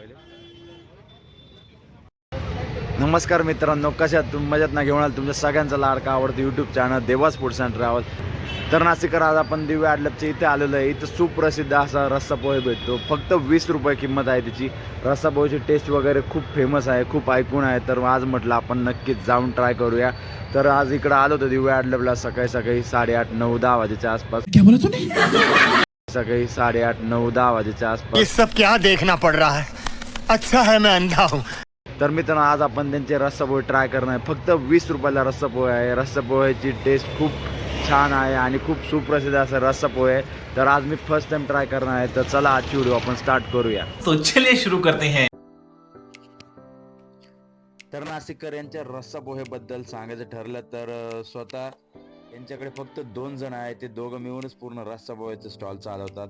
पहिले. नमस्कार मित्रांनो कशात तुम्ही मजात ना? घेऊन आल तुमच्या सगळ्यांचा लाडका आवडतं YouTube channel Dewas foods and travel तर नाशिकर आज आपण दिव्य आडलपच्या इथे आलेलो आहे. इथं सुप्रसिद्ध असा रस्सा पोहे भेटतो. फक्त वीस रुपये किंमत आहे त्याची. रस्सा पोहेची टेस्ट वगैरे खूप फेमस आहे खूप ऐकून आहे. तर आज म्हटलं आपण नक्कीच जाऊन ट्राय करूया. तर आज इकडं आलो होतो दिव्य आडलपला सकाळी सकाळी साडेआठ नऊ दहा वाजेच्या आसपास. क्या बोला तूने? सकाळी साडेआठ नऊ दहा वाजेच्या ये आसपास सब क्या देखना पड़ रहा है? अच्छा है मैं अंधा हूँ। तर मित्रांनो आज आपण त्यांचे रस्सा पोहे ट्राय करणार आहे. फक्त वीस रुपयाला रस्सा पोहे आहे. रस्सा पोह्याची टेस्ट खूप छान आहे आणि खूप सुप्रसिद्ध असं रस्सा पोहे आहे. तर आज मी फर्स्ट टाइम ट्राय करणार आहे. तर चला आजची व्हिडिओ आपण स्टार्ट करूया. तो चलिए शुरू करते हैं। तर नाशिककर यांच्या रस्सा पोहेबद्दल सांगायचं ठरलं तर स्वतः यांच्याकडे फक्त दोन जण आहेत. ते दोघं मिळूनच पूर्ण रस्सा पोह्याचं स्टॉल चालवतात.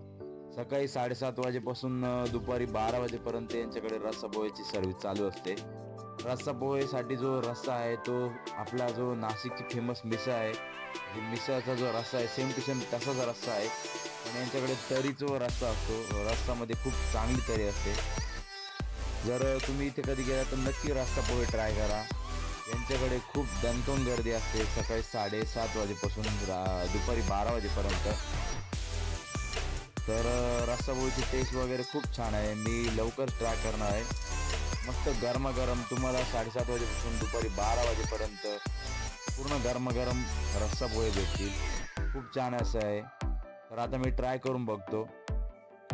सकाळी साडेसात वाजेपासून दुपारी बारा वाजेपर्यंत यांच्याकडे रस्सा पोह्याची सर्व्हिस चालू असते. रस्सा पोहेसाठी जो रस्सा आहे तो आपला जो नाशिकची फेमस मिसळ आहे मिसळचा जो रस्सा आहे सेम टू सेम तसाच रस्सा आहे. आणि यांच्याकडे तरीचा रस्सा असतो रस्सामध्ये खूप चांगली तरी असते. जर तुम्ही इथे कधी गेला तर नक्की रस्ता पोहे ट्राय करा. यांच्याकडे खूप दणकन गर्दी असते. सकाळी साडेसात वाजेपासून रा- दुपारी बारा वाजेपर्यंत. तर अं, टेस्ट वगैरे खूप छान आहे. मी लवकर ट्राय करणार आहे. मस्त गरमागरम तुम्हाला साडेसात वाजेपासून दुपारी बारा वाजेपर्यंत पूर्ण गरमागरम रस्सा पोहे भेटतील. खूप छान असं आहे. तर आता मी ट्राय करून बघतो.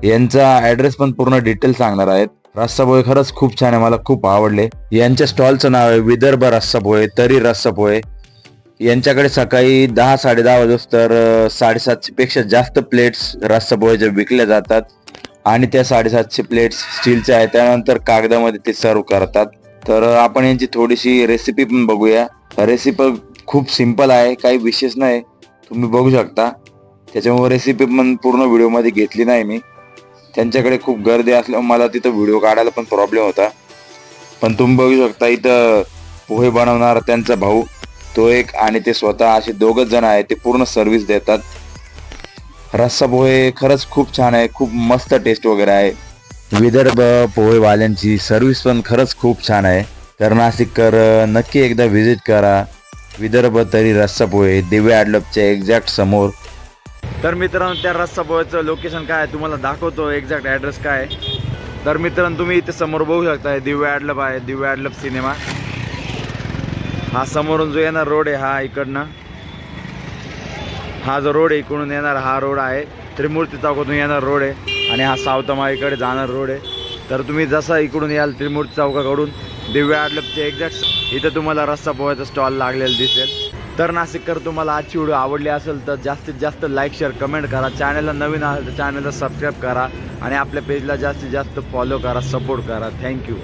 यांचा ऍड्रेस पण पूर्ण डिटेल सांगणार आहेत. रस्सापोहे खरंच खूप छान आहे. मला खूप आवडले. यांच्या स्टॉलचं नाव आहे विदर्भ रस्सा पोहे तरी रस्सापोहे. यांच्याकडे सकाळी दहा साडे दहा वाजता साडेसातशे पेक्षा जास्त प्लेट्स रस्सा पोहेच्या विकल्या जातात आणि त्या साडेसातशे प्लेट्स स्टीलच्या आहेत. त्यानंतर कागदामध्ये ते सर्व करतात. तर आपण यांची थोडीशी रेसिपी पण बघूया. रेसिपी खूप सिंपल आहे काही विशेष नाही. तुम्ही बघू शकता. त्याच्यामुळे रेसिपी पण पूर्ण व्हिडिओमध्ये घेतली नाही मी. त्यांच्याकडे खूप गर्दी असल्यामुळे मला तिथं व्हिडिओ काढायला पण प्रॉब्लेम होता. पण तुम्ही बघू शकता इथं पोहे बनवणारा त्यांचा भाऊ. तो एक आणि ते स्वतः असे दोघच जण आहेत ते पूर्ण सर्व्हिस देतात. रस्सा पोहे खरंच खूप छान आहे खूप मस्त टेस्ट वगैरे आहे. विदर्भ पोहेवाल्यांची सर्व्हिस पण खरंच खूप छान आहे. तर नाशिककर नक्की एकदा व्हिजिट करा. विदर्भ तरी रस्सा पोहे दिव्य आडलपच्या एक्झॅक्ट समोर. तर मित्रांनो त्या रस्सा पोह्याचं लोकेशन काय आहे तुम्हाला दाखवतो एक्झॅक्ट ॲड्रेस काय आहे. तर मित्रांनो तुम्ही इथे समोर बघू शकता दिव्या दिव्य आहे दिव्य ॲडलप सिनेमा हा समोरून जो येणार रोड आहे हा इकडनं. हा जो रोड आहे इकडून येणार हा रोड आहे. त्रिमूर्ती चौकातून येणार रोड आहे. आणि हा सावतमाळीकडे जाणार रोड आहे. तर तुम्ही जसा इकडून याल त्रिमूर्ती चौकाकडून दिव्य आडलपचे एक्झॅक्ट इथं तुम्हाला रस्सा पोह्याचा स्टॉल लागलेला दिसेल. तर नाशिककर तुम्हाला आजची व्हिडिओ आवडली असेल तर जास्तीत जास्त लाईक शेअर कमेंट करा. चॅनलला नवीन असेल तर चॅनलला सबस्क्राईब करा. आणि आपल्या पेजला जास्तीत जास्त फॉलो करा सपोर्ट करा. थँक्यू